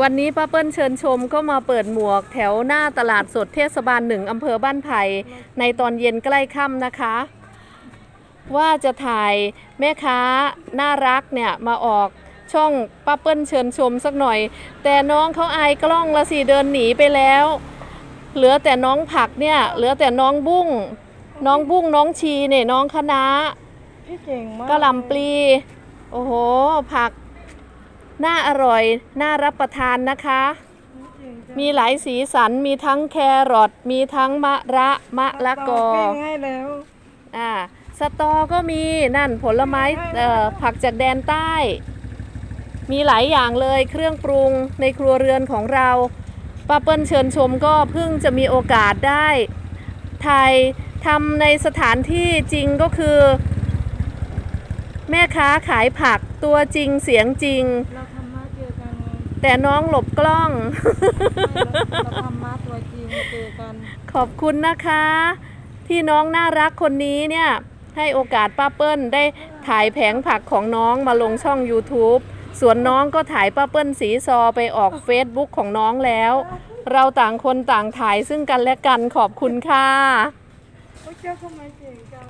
วันนี้ป้าเปิ้ลเชิญชมก็มาเปิดหมวกแถวหน้าตลาดสดเทศบาลหนึ่งอำเภอบ้านไผ่ในตอนเย็นใกล้ค่ำนะคะ ว่าจะถ่ายแม่ค้าน่ารักเนี่ยมาออกช่องป้าเปิ้ลเชิญชมสักหน่อย แต่น้องเขาอายกล้องละสิเดินหนีไปแล้ว เหลือแต่น้องผักเนี่ยเหลือแต่น้องบุ้งน้องบุ้งน้องชีเนี่ยน้องคะน้าพี่เก่งมากกะหล่ำปลีโอ้โห ผัก น่าอร่อย น่ารับประทานนะคะ มีหลายสีสัน มีทั้งแครอท มีทั้งมะระมะละกอปิ้งให้แล้ว อ่า สตอก็มี นั่นผลไม้เอ่อผักจากแดนใต้ มีหลายอย่างเลย เครื่องปรุงในครัวเรือนของเราป้าเปิ้ลเชิญชมก็เพิ่งจะมีโอกาสได้ถ่ายทำในสถานที่จริงก็คือ แม่ค้าขายผักตัวจริงเสียงจริง เราทำมาเจอกันไงแต่น้องหลบกล้องเราทำมาตัวจริงเจอกันขอบคุณนะคะ ที่น้องน่ารักคนนี้เนี่ยให้โอกาสป้าเปิ้ลได้ถ่ายแผงผักของน้องมาลงช่อง YouTube ส่วนน้องก็ถ่ายป้าเปิ้ลสีซอไปออก Facebook ของน้องแล้ว เราต่างคนต่างถ่ายซึ่งกันและกันขอบคุณค่ะ โอ้ยเจ้าทำไมเก่งจัง